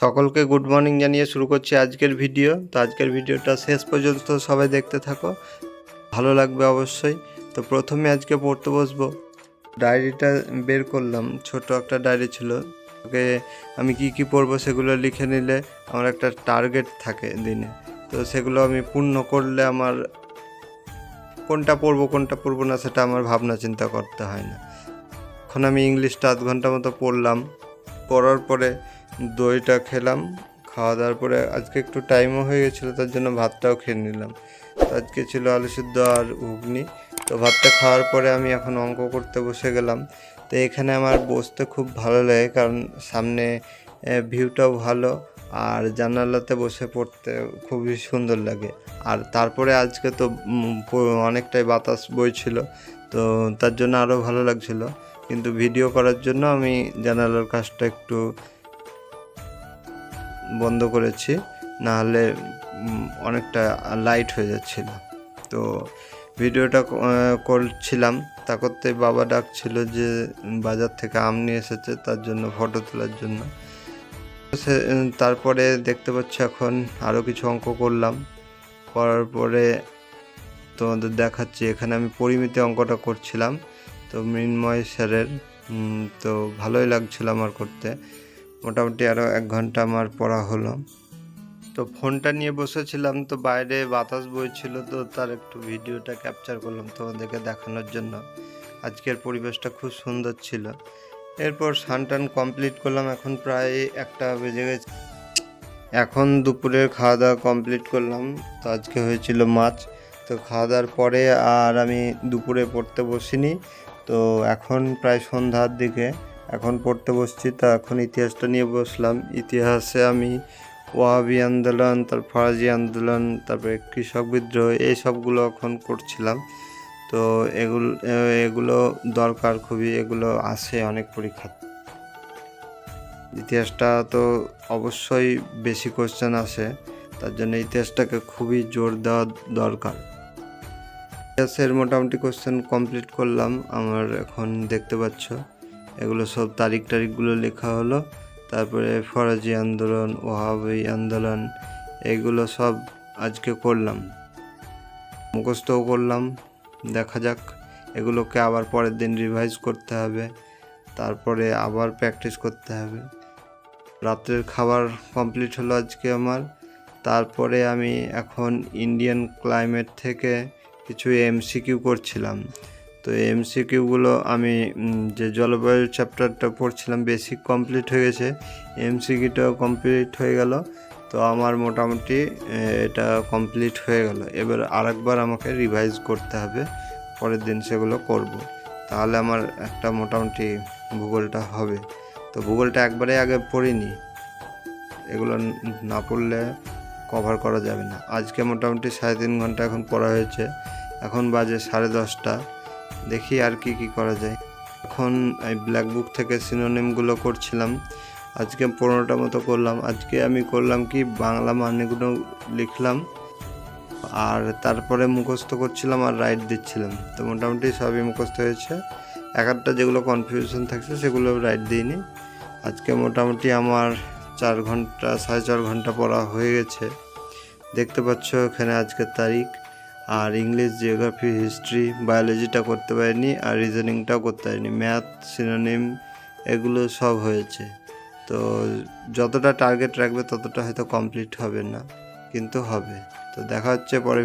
সকলকে good morning জানিয়ে শুরু করছি আজকের ভিডিও। তো আজকের ভিডিওটা শেষ পর্যন্ত সবাই দেখতে থাকো। ভালো লাগবে অবশ্যই। তো প্রথমে আজকে পড়তে বসবো। ডায়েরিটা বের করলাম। ছোট একটা ডায়েরি ছিল। ওকে আমি কি কি পড়ব সেগুলো লিখে নিলে আমার একটা টার্গেট থাকে দিনে। তো সেগুলো আমি পূর্ণ করলে আমার কোনটা পড়ব কোনটা পড়ব না সেটা আমার ভাবনা চিন্তা করতে হয় না। এখন আমি ইংলিশটা আধ ঘণ্টা মতো পড়লাম। পড়ার পরে দইটা খেলাম, খাওয়া দাওয়ার পরে আজকে একটু টাইমও হয়ে গেছিল, তার জন্য ভাতটাও খেয়ে নিলাম। আজকে ছিল আলু সিদ্ধ আর ঘুগনি। তো ভাতটা খাওয়ার পরে আমি এখন অঙ্ক করতে বসে গেলাম। তো এখানে আমার বসতে খুব ভালো লাগে, কারণ সামনে ভিউটাও ভালো আর জানালাতে বসে পড়তে খুবই সুন্দর লাগে। আর তারপরে আজকে তো অনেকটাই বাতাস বইছিল, তো তার জন্য আরও ভালো লাগছিল। কিন্তু ভিডিও করার জন্য আমি জানালার কাজটা একটু বন্ধ করেছি না হলে অনেকটা লাইট হয়ে যাচ্ছিল। তো ভিডিওটা করছিলাম, তা করতে বাবা ডাকছিল যে, বাজার থেকে আম নিয়ে এসেছে, তার জন্য ফটো তোলার জন্য। সে তারপরে দেখতে পাচ্ছি এখন আরও কিছু অঙ্ক করলাম। করার পরে তোমাদের দেখাচ্ছি, এখানে আমি পরিমিতি অঙ্কটা করছিলাম। তো মৃন্ময় স্যারের তো ভালোই লাগছিল আমার করতে। মোটামুটি আরও এক ঘণ্টা আমার পড়া হলো। তো ফোনটা নিয়ে বসেছিলাম, তো বাইরে বাতাস বইছিল, তো তার একটু ভিডিওটা ক্যাপচার করলাম তোমাদেরকে দেখানোর জন্য। আজকের পরিবেশটা খুব সুন্দর ছিল। এরপর সানটান কমপ্লিট করলাম, এখন প্রায় একটা বেজে গেছে। এখন দুপুরের খাওয়া দাওয়া কমপ্লিট করলাম, তো আজকে হয়েছিল মাছ। তো খাওয়া দাওয়ার পরে আর আমি দুপুরে পড়তে বসিনি, তো এখন প্রায় সন্ধ্যার দিকে এখন পড়তে বসছি, তা এখন ইতিহাসটা নিয়ে বসলাম। ইতিহাসে আমি ওয়াহাবি আন্দোলন, তার ফরাজি আন্দোলন, তারপরে কৃষক বিদ্রোহ, এই সবগুলো এখন করছিলাম। তো এগুলো এগুলো দরকার খুবই, এগুলো আসে অনেক পরীক্ষা ইতিহাসটা তো অবশ্যই বেশি কোশ্চেন আসে, তার জন্য ইতিহাসটাকে খুবই জোর দেওয়া দরকার। ইতিহাসের মোটামুটি কোশ্চেন কমপ্লিট করলাম, আমার এখন দেখতে পাচ্ছ। এগুলো সব তারিখ টারিখগুলো লেখা হলো। তারপরে ফরাজি আন্দোলন ওহাবি আন্দোলন, এগুলো সব আজকে করলাম। মুখস্থও করলাম। দেখা যাক, এগুলোকে আবার পরের দিন রিভাইজ করতে হবে। তারপরে আবার প্র্যাকটিস করতে হবে। রাত্রের খাবার কমপ্লিট হলো আজকে আমার। তারপরে আমি এখন ইন্ডিয়ান ক্লাইমেট থেকে কিছু এমসিকিউ করছিলাম। তো এমসিকিউগুলো আমি যে জলবায়ু চ্যাপ্টারটা পড়ছিলাম বেসিক কমপ্লিট হয়ে গেছে এমসিকিউটাও কমপ্লিট হয়ে গেল। তো আমার মোটামুটি এটা কমপ্লিট হয়ে গেল। এবার আরেকবার আমাকে রিভাইজ করতে হবে, পরের দিন সেগুলো করব। তাহলে আমার একটা মোটামুটি ভূগোলটা হবে। তো ভূগোলটা একবারে আগে পড়িনি। এগুলো না পড়লে কভার করা যাবে না। আজকে মোটামুটি সাড়ে তিন ঘণ্টা এখন পড়া হয়েছে। এখন বাজে সাড়ে দশটা। দেখি আর কি কি করা যায়। এখন এই ব্ল্যাক বুক থেকে সিনোনিমগুলো করছিলাম। আজকে পনেরোটা মতো করলাম। আজকে আমি করলাম কি, বাংলা মানেগুলো লিখলাম। আর তারপরে মুখস্থ করছিলাম আর রাইট দিচ্ছিলাম। তো মোটামুটি সবই মুখস্থ হয়েছে। এক একটা যেগুলো কনফিউশন থাকছে, সেগুলো রাইট দিইনি। আজকে মোটামুটি আমার চার ঘণ্টা, সাড়ে চার ঘণ্টা পড়া হয়ে গেছে। দেখতে পাচ্ছ এখানে আজকের তারিখ। আর ইংলিশ জিওগ্রাফি হিস্ট্রি বায়োলজিটা করতে পারিনি আর রিজনিংটাও করতে পারিনি। ম্যাথ সিনোনিম এগুলো সব হয়েছে। তো যতটা টার্গেট রাখবে ততটা হয়তো কমপ্লিট হবে না, কিন্তু হবে। তো দেখা হচ্ছে পরে।